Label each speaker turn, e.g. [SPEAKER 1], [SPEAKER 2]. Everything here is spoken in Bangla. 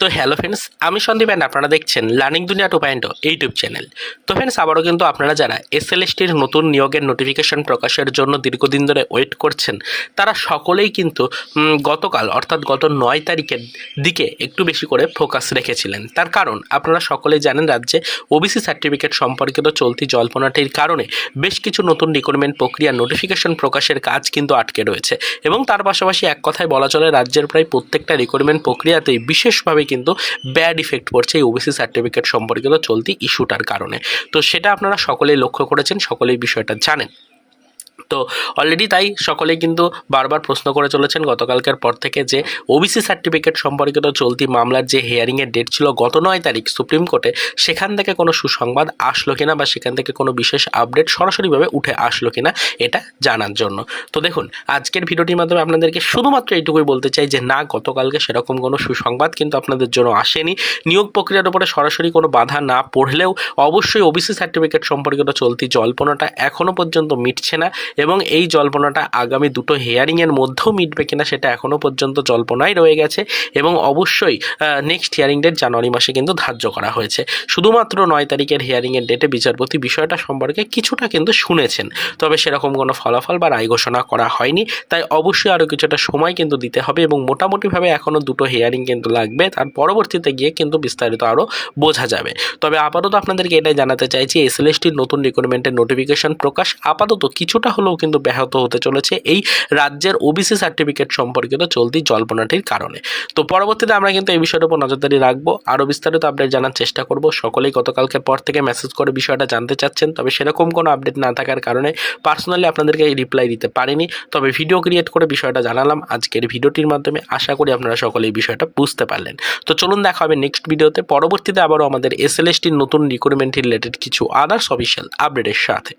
[SPEAKER 1] তো হ্যালো ফ্রেন্ডস আমি সন্দীপ অ্যান্ড আপনারা দেখছেন learning Duniya two point YouTube channel তো ফ্রেন্ডস আবারও কিন্তু আপনারা যারা এসএলএসটির নতুন নিয়োগের নোটিফিকেশন প্রকাশের জন্য দীর্ঘদিন ধরে ওয়েট করছেন, তারা সকলেই কিন্তু গতকাল অর্থাৎ গত নয় তারিখের দিকে একটু বেশি করে ফোকাস রেখেছিলেন। তার কারণ, আপনারা সকলেই জানেন রাজ্যে ওবিসি সার্টিফিকেট সম্পর্কিত চলতি জল্পনাটির কারণে বেশ কিছু নতুন রিক্রুটমেন্ট প্রক্রিয়া নোটিফিকেশন প্রকাশের কাজ কিন্তু আটকে রয়েছে। এবং তার পাশাপাশি এক কথায় বলা চলে, রাজ্যের প্রায় প্রত্যেকটা রিক্রুটমেন্ট প্রক্রিয়াতেই বিশেষভাবে কিন্তু ব্যাড ইফেক্ট পড়ছে এই ওবিসি সার্টিফিকেট সম্পর্কিত চলতি ইস্যুটার কারণে। তো সেটা আপনারা সকলেই লক্ষ্য করেছেন, সকলেই বিষয়টা জানেন। তো অলরেডি তাই সকলেই কিন্তু বারবার প্রশ্ন করে চলেছেন গতকালকের পর থেকে যে ওবিসি সার্টিফিকেট সম্পর্কিত চলতি মামলার যে হিয়ারিংয়ের ডেট ছিল গত নয় তারিখ সুপ্রিম কোর্টে, সেখান থেকে কোনো সুসংবাদ আসলো কিনা বা সেখান থেকে কোনো বিশেষ আপডেট সরাসরিভাবে উঠে আসলো কিনা, এটা জানার জন্য। তো দেখুন, আজকের ভিডিওটির মাধ্যমে আপনাদেরকে শুধুমাত্র এইটুকুই বলতে চাই যে না, গতকালকে সেরকম কোনো সুসংবাদ কিন্তু আপনাদের জন্য আসেনি। নিয়োগ প্রক্রিয়ার উপরে সরাসরি কোনো বাধা না পড়লেও অবশ্যই ওবিসি সার্টিফিকেট সম্পর্কিত চলতি জল্পনাটা এখনও পর্যন্ত মিটছে না। এবং এই জল্পনাটা আগামী দুটো হেয়ারিংয়ের মধ্যেও মিটবে কিনা সেটা এখনও পর্যন্ত জল্পনাই রয়ে গেছে এবং অবশ্যই নেক্সট হিয়ারিং ডেট জানুয়ারি মাসে কিন্তু ধার্য করা হয়েছে। শুধুমাত্র নয় তারিখের হিয়ারিংয়ের ডেটে বিচারপতি বিষয়টা সম্পর্কে কিছুটা কিন্তু শুনেছেন। তবে সেরকম কোনো ফলাফল বা রায় ঘোষণা করা হয়নি। তাই অবশ্যই আরও কিছুটা সময় কিন্তু দিতে হবে এবং মোটামুটিভাবে এখনও দুটো হিয়ারিং কিন্তু লাগবে। তার পরবর্তীতে গিয়ে কিন্তু বিস্তারিত আরও বোঝা যাবে। তবে আপাতত আপনাদেরকে এটাই জানাতে চাইছি এসএলএসটির নতুন রিক্রুটমেন্টের নোটিফিকেশন প্রকাশ আপাতত কিছুটা হলেও কিন্তু ব্যাহত হতে চলেছে এই রাজ্যের ওবিসি সার্টিফিকেট সম্পর্কিত চলতি জল্পনাটির কারণে। তো পরবর্তীতে আমরা কিন্তু এই বিষয়টার উপর নজরদারি রাখব। আরও বিস্তারিত আপডেট জানার চেষ্টা করব। সকলেই গতকালকের পর থেকে মেসেজ করে বিষয়টা জানতে চাচ্ছেন। তবে সেরকম কোনো আপডেট না থাকার কারণে পার্সোনালি আপনাদেরকে রিপ্লাই দিতে পারিনি। তবে ভিডিও ক্রিয়েট করে বিষয়টা জানালাম। আজকের ভিডিওটির মাধ্যমে আশা করি আপনারা সকলে এই বিষয়টা বুঝতে পারলেন। তো চলুন দেখা হবে নেক্সট ভিডিওতে পরবর্তীতে আবারও আমাদের এস এসএলএসটির নতুন রিক্রুটমেন্ট রিলেটেড কিছু আদার্স অফিসিয়াল আপডেটের সাথে।